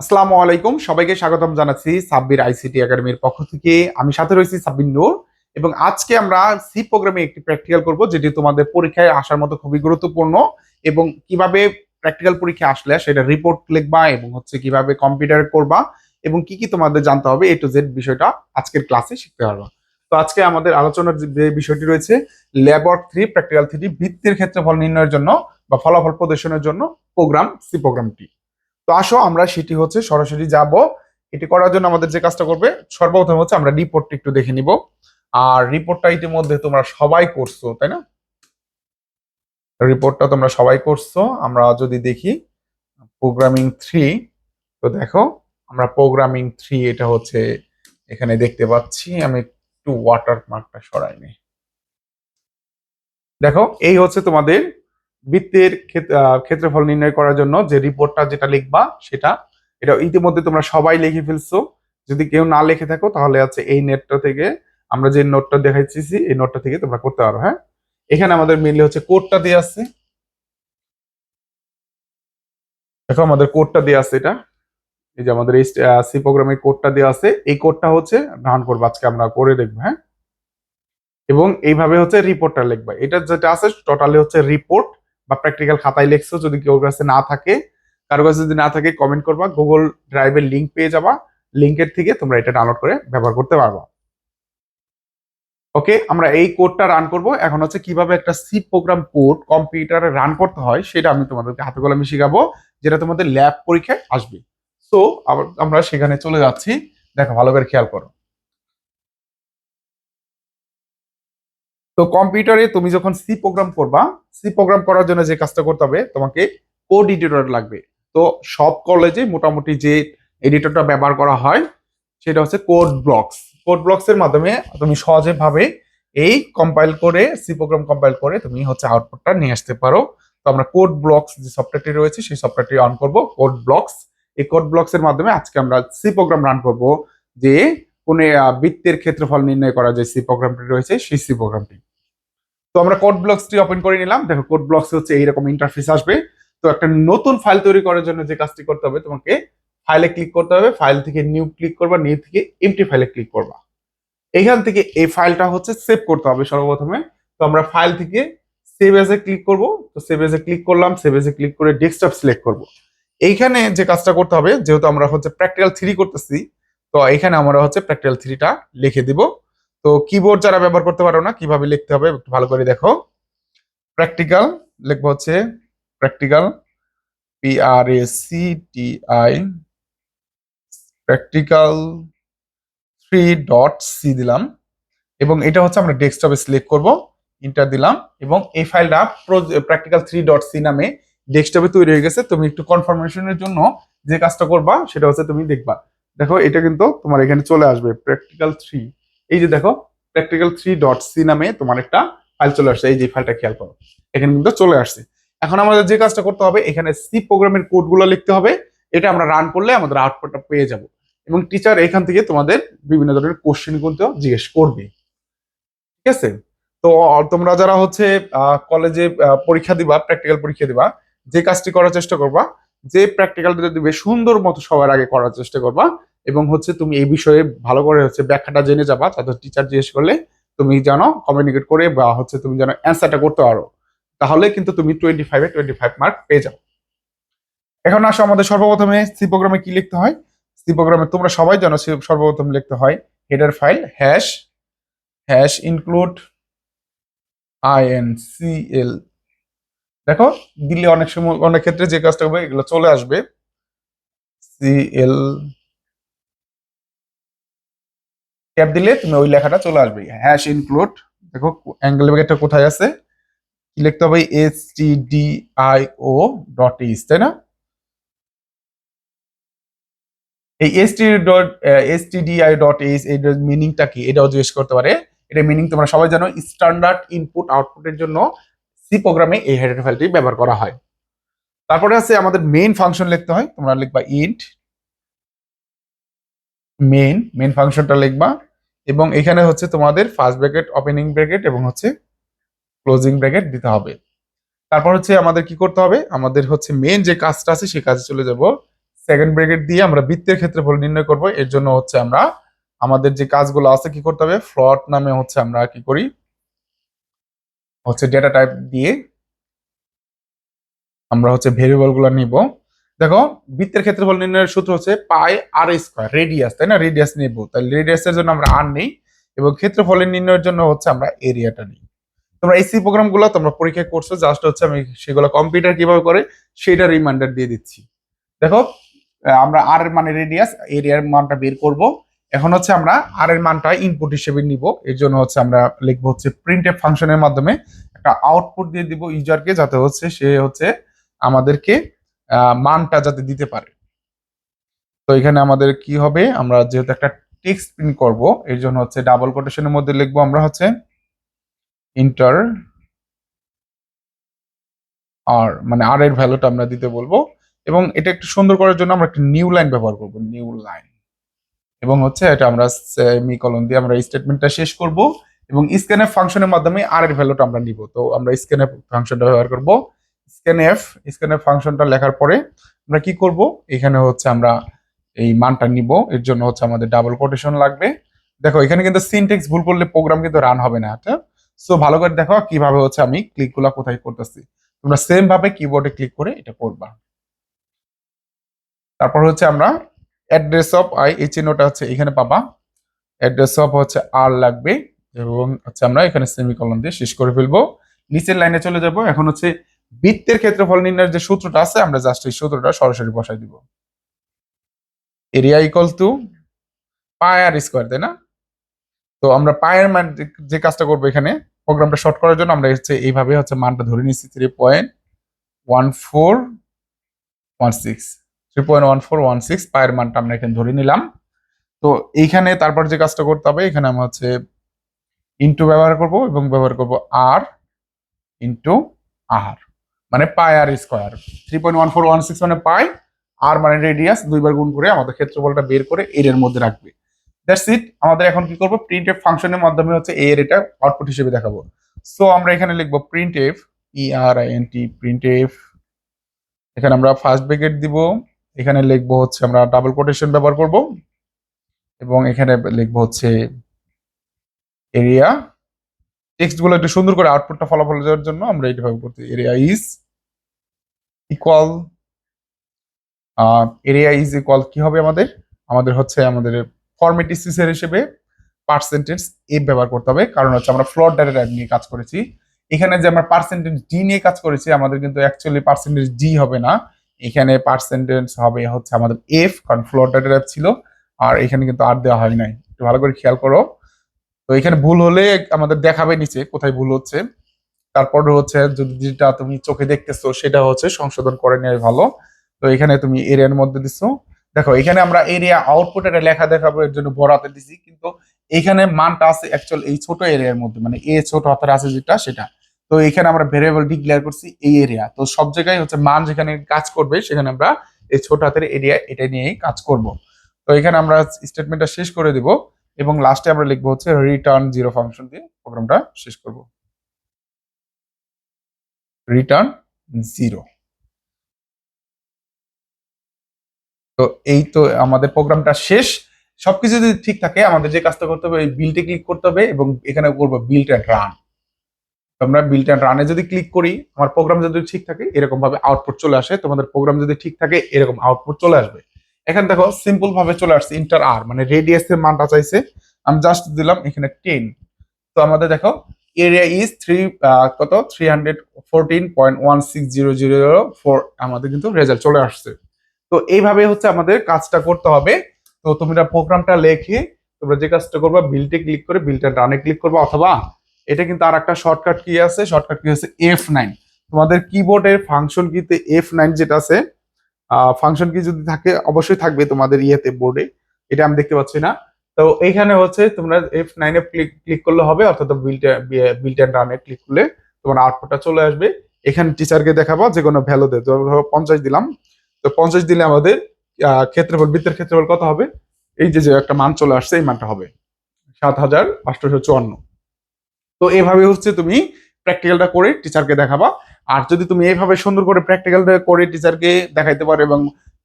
আসসালামু আলাইকুম। সবাইকে স্বাগতম জানাচ্ছি সাব্বির আইসিটি একাডেমির পক্ষ থেকে। আমি সাথে রয়েছি সাব্বির নূর এবং আজকে আমরা সি প্রোগ্রামে একটি প্র্যাকটিক্যাল করব যেটি তোমাদের পরীক্ষায় আসার মতো খুবই গুরুত্বপূর্ণ এবং কীভাবে প্র্যাকটিক্যাল পরীক্ষা আসলে সেটা রিপোর্ট লিখবা এবং হচ্ছে কীভাবে কম্পিউটার করবা এবং কি কি তোমাদের জানতে হবে এ টু জেড বিষয়টা আজকের ক্লাসে শিখতে পারবা। তো আজকে আমাদের আলোচনার যে বিষয়টি রয়েছে, লেবর থ্রি, প্র্যাকটিক্যাল থ্রি বৃত্তের ক্ষেত্রফল নির্ণয়ের জন্য বা ফলাফল প্রদর্শনের জন্য প্রোগ্রাম, সি প্রোগ্রামটি। তো আসো, আমরা সেটি হচ্ছে সরাসরি যাব। এটি করার জন্য আমাদের যে কাজটা করবে, সর্বপ্রথম হচ্ছে আমরা রিপোর্টটা একটু দেখে নিব। আর রিপোর্টটা ইতিমধ্যে তোমরা সবাই করছ, তাই না? রিপোর্টটা তোমরা সবাই করছ। আমরা যদি দেখি প্রোগ্রামিং থ্রি তো দেখো, আমরা প্রোগ্রামিং থ্রি এটা হচ্ছে এখানে দেখতে পাচ্ছি। আমি একটু ওয়াটার মার্কটা সরাই নি। দেখো, এই হচ্ছে তোমাদের বৃত্তের ক্ষেত্রফল নির্ণয় করার জন্য যে রিপোর্টটা যেটা লিখবা, সেটা এটা ইতিমধ্যে তোমরা সবাই লিখে ফেলছো। যদি কেউ না লিখে থাকো, তাহলে আছে এই নেটটা থেকে আমরা যে নোটটা দেখাইছি এই নোটটা থেকে তোমরা করতে পারো হ্যাঁ? এখানে আমাদের মেনলি হচ্ছে কোডটা দিয়ে আছে। দেখো আমাদের কোডটা দিয়ে আছে এটা। এই যে আমাদের সি প্রোগ্রামের কোডটা দেওয়া আছে। এই কোডটা হচ্ছে রান করব, আজকে আমরা করে দেখব হ্যাঁ? এবং এইভাবে হচ্ছে রিপোর্টটা লিখবা। এটা যেটা আছে টোটালি হচ্ছে রিপোর্ট বা প্র্যাকটিক্যাল খাতায় লিখছো, যদি কেউ কাছে না থাকে, কারও কাছে যদি না থাকে কমেন্ট করবা গুগল ড্রাইভের লিঙ্ক পেয়ে যাবা লিঙ্কের থেকে তোমরা এটা ডাউনলোড করে ব্যবহার করতে পারবা। ওকে আমরা এই কোডটা রান করব। এখন হচ্ছে কীভাবে একটা সি প্রোগ্রাম কোড কম্পিউটারে রান করতে হয়, সেটা আমি তোমাদেরকে হাতে কলমে শেখাবো, যেটা তোমাদের ল্যাব পরীক্ষায় আসবে। সো আমরা সেখানে চলে যাচ্ছি। দেখো, ভালো করে খেয়াল করো। তো কম্পিউটারে তুমি যখন সি প্রোগ্রাম করবা সি প্রোগ্রাম করার জন্য যে কাজটা করতে হবে, তোমাকে কোড এডিটর লাগবে। তো সব কলেজে মোটামুটি যে এডিটরটা ব্যবহার করা হয়, সেটা হচ্ছে কোড ব্লকস কোড ব্লকস এর মাধ্যমে তুমি সহজে ভাবে এই কম্পাইল করে সি প্রোগ্রাম কম্পাইল করে তুমি হচ্ছে আউটপুটটা নিয়ে আসতে পারো। তো আমরা কোড ব্লকস যে সফটওয়্যারটি রয়েছে, সেই সফটওয়্যারটি অন করব। কোড ব্লকস এই কোড ব্লকস এর মাধ্যমে আজকে আমরা সি প্রোগ্রাম রান করব যে কোন বৃত্তের ক্ষেত্রফল নির্ণয় করা যে সি প্রোগ্রামটি রয়েছে, সেই সি প্রোগ্রামটি। তো আমরা কোড ব্লকসটি ওপেন করে নিলাম। দেখো, কোড ব্লকস হচ্ছে এইরকম ইন্টারফেস আসবে। তো একটা নতুন ফাইল তৈরি করার জন্য যে কাজটি করতে হবে, তোমাকে ফাইলে ক্লিক করতে হবে। ফাইল থেকে নিউ ক্লিক করবা নিউ থেকে এমটি ফাইলে ক্লিক করবা। এইখান থেকে এই ফাইলটা হচ্ছে সেভ করতে হবে সর্বপ্রথমে। তো আমরা ফাইল থেকে সেভ এজে ক্লিক করব। তো সেভ এজে ক্লিক করলাম সেভ এজে ক্লিক করে ডেস্কটপ সিলেক্ট করব। এইখানে যে কাজটা করতে হবে, যেহেতু আমরা হচ্ছে প্র্যাকটিক্যাল থ্রি করতেছি তো এখানে আমরা হচ্ছে প্র্যাকটিক্যাল থ্রিটা লিখে দিব। তো কিবোর্ড যারা ব্যবহার করতে পারো না, কীভাবে লিখতে হবে একটু ভালো করে দেখো। প্র্যাকটিক্যাল লিখব হচ্ছে practical P R A C T I practical three dot C দিলাম। এবং এটা হচ্ছে আমরা ডেস্কটপে সিলেক্ট করব ইন্টার দিলাম। এবং এই ফাইলটা প্র্যাকটিক্যাল থ্রি ডট সি নামে ডেস্কটপে তৈরি হয়ে গেছে। তুমি একটু কনফার্মেশনের জন্য যে কাজটা করবা, সেটা হচ্ছে তুমি দেখবা। দেখো, এটা কিন্তু তোমার এখানে চলে আসবে প্র্যাকটিক্যাল থ্রি এই যে দেখো প্র্যাকটিক্যাল থ্রি ডট সি নামে তোমার একটা ফাইল চলে আসছে, এই যে ফাইলটা খেয়াল করো, এখানে কিন্তু চলে আসছে। এখন আমাদের যে কাজটা করতে হবে, এখানে সি প্রোগ্রামের কোডগুলো লিখতে হবে, এটা আমরা রান করলে আমাদের আউটপুটটা পেয়ে যাব। এবং টিচার এখান থেকে তোমাদের বিভিন্ন ধরনের কোশ্চেন কিন্তু জিজ্ঞেস করবে। ঠিক আছে? তো, তোমরা যারা হচ্ছে কলেজে পরীক্ষা দিবা প্র্যাকটিক্যাল পরীক্ষা দিবা, যে কাজটি করার চেষ্টা করবা যে প্র্যাকটিক্যালটা দিবে সুন্দর মতো সবার আগে করার চেষ্টা করবা এবং হচ্ছে তুমি এই বিষয়ে ভালো করে হচ্ছে ব্যাখ্যাটা জেনে যাবা তাদের টিচার জিজ্ঞেস করলে তুমি জানো কমিউনিকেট করে বা হচ্ছে তুমি যেন অ্যান্সারটা করতে পারো, তাহলে কিন্তু তুমি টোয়েন্টি ফাইভে টোয়েন্টি ফাইভ মার্ক পেয়ে যাও। এখন আসো আমাদের সর্বপ্রথমে সি প্রোগ্রামে কি লিখতে হয়? সি প্রোগ্রামে তোমরা সবাই জানো সর্বপ্রথম লিখতে হয় header file hash hash include I N C L দেখো, দিলে অনেক সময়, অনেক ক্ষেত্রে যে কাজটা হবে, এগুলো চলে আসবে। সি এল ট্যাপ দিলে তুমি ওই লেখাটা চলে আসবে। হ্যাশ ইনক্লুড দেখো অ্যাঙ্গেল ব্র্যাকেটটা কোথায় আছে? লিখতে হবে? S T D I O dot h তাই না? এই S T dot S T D I O dot h মিনিংটা কি? এটাও জিজ্ঞেস করতে পারে। এটা মিনিং তোমরা সবাই জানো স্ট্যান্ডার্ড ইনপুট আউটপুটের জন্য সি প্রোগ্রামে এই হেডার ফাইলটি ব্যবহার করা হয়। তারপরে আছে আমাদের মেইন ফাংশন লিখতে হয়, তোমরা লিখবা ইন্ট মেইন মেইন ফাংশনটা লিখবা, এবং এখানে হচ্ছে তোমাদের ফার্স্ট ব্র্যাকেট ওপেনিং ব্র্যাকেট এবং হচ্ছে ক্লোজিং ব্র্যাকেট দিতে হবে। তারপর হচ্ছে আমাদের কি করতে হবে? আমাদের হচ্ছে মেইন যে কাজটা আছে সেই কাজে চলে যাব। সেকেন্ড ব্রেকেট দিয়ে আমরা বৃত্তের ক্ষেত্রে ক্ষেত্রফল নির্ণয় করব। এর জন্য হচ্ছে আমরা, আমাদের যে কাজগুলো আছে কি করতে হবে? ফ্লট নামে হচ্ছে আমরা কি করি? হচ্ছে ডেটা টাইপ দিয়ে আমরা হচ্ছে ভেরিয়েবলগুলো নিব। দেখো, বৃত্তের ক্ষেত্রফল নির্ণয়ের সূত্র হচ্ছে পাই আর স্কোয়ার রেডিয়াস তাই না? রেডিয়াস নেব। তাহলে রেডিয়াসের জন্য আমরা আর নেই এবং ক্ষেত্রফলের নির্ণয়ের জন্য হচ্ছে আমরা এরিয়াটা নিই। তোমরা এসি প্রোগ্রামগুলো তোমরা পরীক্ষা করছ জাস্ট হচ্ছে আমি সেগুলো কম্পিউটার কীভাবে করে সেটা রিমাইন্ডার দিয়ে দিচ্ছি। দেখো আমরা আর মানে রেডিয়াস এরিয়ার মানটা বের করব। এখন হচ্ছে আমরা আর এর মানটা ইনপুট হিসেবে নিব। এর জন্য হচ্ছে আমরা লিখব হচ্ছে প্রিন্ট এফ ফাংশনের মাধ্যমে একটা আউটপুট দিয়ে দিব ইউজারকে যাতে হচ্ছে সে হচ্ছে আমাদেরকে মানটা যাতে দিতে পারে। তো এখানে আমাদের কি হবে? আমরা যেহেতু একটা টেক্সট প্রিন্ট করব, এর জন্য হচ্ছে ডাবল কোটেশনের মধ্যে লিখব আমরা হচ্ছে ইন্টার আর মানে আর এর ভ্যালুটা আমরা দিতে বলব। এবং এটা একটু সুন্দর করার জন্য আমরা একটা নিউ লাইন ব্যবহার করব নিউ লাইন এবং হচ্ছে এটা আমরা সেমিকলন দিয়ে আমরা স্টেটমেন্টটা শেষ করব এবং স্ক্যানএফ ফাংশনের মাধ্যমে আর এর ভ্যালুটা আমরা নিব। তো আমরা স্ক্যানএফ ফাংশনটা ব্যবহার করব। স্ক্যানএফ স্ক্যানএফ ফাংশনটা লেখার পরে আমরা কি করব? এখানে হচ্ছে আমরা এই মানটা নিব। এর জন্য হচ্ছে আমাদের ডাবল কোটেশন লাগবে। দেখো, এখানে কিন্তু সিনটেক্স ভুল করলে প্রোগ্রাম কিন্তু রান হবে না এটা সো ভালো করে দেখো কীভাবে হচ্ছে আমি ক্লিকগুলো কোথায় করতেছি। তোমরা সেম ভাবে কিবোর্ডে ক্লিক করে এটা করবা। তারপর হচ্ছে আমরা অ্যাড্রেস অফ আই এই চিহ্নটা হচ্ছে এখানে পাবা। অ্যাড্রেস অফ হচ্ছে আর লাগবে এবং হচ্ছে আমরা এখানে সেমিকলন দিয়ে শেষ করে ফেলব। নিচের লাইনে চলে যাব। এখন হচ্ছে বৃত্তের ক্ষেত্রফল নির্ণয়ের যে সূত্রটা আছে, আমরা জাস্ট এই সূত্রটা সরাসরি বসাই দিব। Area equal to pi R square তাই না? তো আমরা পায়ের মান যে কাজটা করব এখানে প্রোগ্রামটা শর্ট করার জন্য আমরা হচ্ছে এইভাবে হচ্ছে মানটা ধরে নিচ্ছি three point one four one six three point one four one six পায়ের মানটা আমরা এখানে ধরে নিলাম। তো এইখানে তারপর যে কাজটা করতে হবে, এখানে আমরা হচ্ছে ইন্টু ব্যবহার করব এবং ব্যবহার করব আর ইন্টু আর মানে pi R square. Three point one four one six মানে পাই আর মানে রেডিয়াস দুইবার গুণ করে আমাদের ক্ষেত্রফলটা বের করে এর এর মধ্যে রাখবে। দ্যাটস ইট আমাদের এখন কি করব? প্রিন্ট এফ ফাংশনের মাধ্যমে হচ্ছে এর এটা আউটপুট হিসেবে দেখাবো। সো আমরা এখানে লিখব print F E R I N T print F এখানে আমরা ফার্স্ট ব্রেকেট দিব। এখানে লিখব হচ্ছে আমরা ডাবল কোটেশন ব্যবহার করব, এবং এখানে লিখব হচ্ছে এরিয়া টেক্সটগুলো একটু সুন্দর করে আউটপুটটা ফলাফল দেওয়ার জন্য আমরা এইভাবে করতে area is equal area is equal কি হবে আমাদের? আমাদের হচ্ছে আমাদের ফরম্যাট স্পেসের হিসেবে পার্সেন্টেজ এ ব্যবহার করতে হবে, কারণ হচ্ছে আমরা ফ্লোর ডাটা নিয়ে কাজ করেছি। এখানে যে আমরা পার্সেন্টেজ ডি নিয়ে কাজ করেছি, আমাদের কিন্তু অ্যাকচুয়ালি পার্সেন্টেজ ডি হবে না। এখানে পার্সেন্টেজ হবে হচ্ছে আমাদের এফ কারণ ফ্লোর ডাটা টাইপ ছিল, আর এখানে কিন্তু আর দেওয়া হয় নাই। একটু ভালো করে খেয়াল করো। তো এখানে ভুল হলে আমাদের দেখাবে নিচে কোথায় ভুল হচ্ছে। তারপর হচ্ছে যদি যেটা তুমি চোখে দেখতেছো, সেটা হচ্ছে সংশোধন করে নেওয়া ভালো। তো এখানে তুমি এরিয়ার মধ্যে দিছো। দেখো, এখানে আমরা এরিয়া আউটপুট একটা লেখা দেখাবো, এর জন্য বড় হাতে দিছি। কিন্তু এখানে মানটা আছে অ্যাকচুয়াল এই ছোট এরিয়ার মধ্যে মানে এ ছোট হাতের আছে যেটা, সেটা। তো এখানে আমরা ভেরিয়েবল ডিক্লেয়ার করছি এই এরিয়া তো সব জায়গায় হচ্ছে মান যেখানে কাজ করবে, সেখানে আমরা এই ছোট হাতের এরিয়া এটা নিয়েই কাজ করব। তো এখানে আমরা স্টেটমেন্টটা শেষ করে দিব এবং লাস্টে আমরা লিখব হচ্ছে রিটার্ন জিরো ফাংশন দিয়ে প্রোগ্রামটা শেষ করব। রিটার্ন জিরো তো এই তো আমাদের প্রোগ্রামটা শেষ। সবকিছু যদি ঠিক থাকে, আমাদের যে কাজটা করতে হবে এই বিলটে ক্লিক করতে হবে এবং এখানে করব বিলটা রান আমরা বিল্ট রানে যদি ক্লিক করি, আমার প্রোগ্রাম যদি ঠিক থাকে, এরকম ভাবে আউটপুট চলে আসে, তোমাদের প্রোগ্রাম যদি ঠিক থাকে, এরকম আউটপুট চলে আসবে। এখানে দেখো সিম্পল ভাবে চলে আসছে ইন্টার আর মানে রেডিয়াস এর মানটা চাইছে। আমি জাস্ট দিলাম এখানে টেন তো আমাদের দেখো এরিয়া ইজ থ্রি কত? Three hundred fourteen point one six zero zero zero four আমাদের কিন্তু রেজাল্ট চলে আসছে। তো এইভাবে হচ্ছে আমাদের কাজটা করতে হবে। তো তোমরা প্রোগ্রামটা লেখে তোমরা যে কাজটা করবা বিলটে ক্লিক করে বিলটা রানে ক্লিক করবা, অথবা এটা কিন্তু আর একটা শর্টকাট কি আছে শর্টকাট কি আছে এফ নাইন তোমাদের কিবোর্ডের ফাংশন কিতে এফ নাইন যেটা আছে ফাংশন কি যদি থাকে, অবশ্যই থাকবে তোমাদের ইয়েতে বোর্ডে এটা আমি দেখতে পাচ্ছি না। তো এইখানে হচ্ছে তোমরা এফ নাইনে ক্লিক ক্লিক করলে হবে, অর্থাৎ বিলটা বিলটা রানে ক্লিক করলে তোমার আউটপুটটা চলে আসবে। এখানে টিচারকে দেখাবো, যে কোনো ভ্যালু দেয়। ধরো পঞ্চাশ দিলাম। তো পঞ্চাশ দিলে আমাদের ক্ষেত্রফল, বৃত্তের ক্ষেত্রফল কত হবে? এই যে যে একটা মান চলে আসছে, এই মানটা হবে সাত হাজার আটশোশো চুয়ান্ন। তো এইভাবে হচ্ছে তুমি প্র্যাকটিক্যালটা করে টিচারকে দেখাবা। আর যদি তুমি এইভাবে সুন্দর করে প্র্যাকটিক্যালটা করে টিচারকে দেখাইতে পারো এবং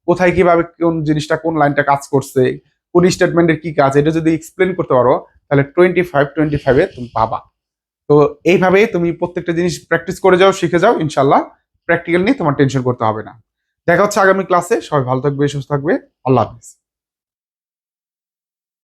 কোথায় কীভাবে কোন জিনিসটা, কোন লাইনটা কাজ করছে, কোন স্টেটমেন্টের কি কাজ, এটা যদি এক্সপ্লেন করতে পারো, তাহলে টোয়েন্টি ফাইভ টোয়েন্টি ফাইভে তুমি পাবা। তো এইভাবে তুমি প্রত্যেকটা জিনিস প্র্যাকটিস করে যাও, শিখে যাও ইনশাল্লাহ প্র্যাকটিক্যাল নিয়ে তোমার টেনশন করতে হবে না। দেখা হচ্ছে আগামী ক্লাসে সবাই ভালো থাকবে, সুস্থ থাকবে। আল্লাহ হাফিজ।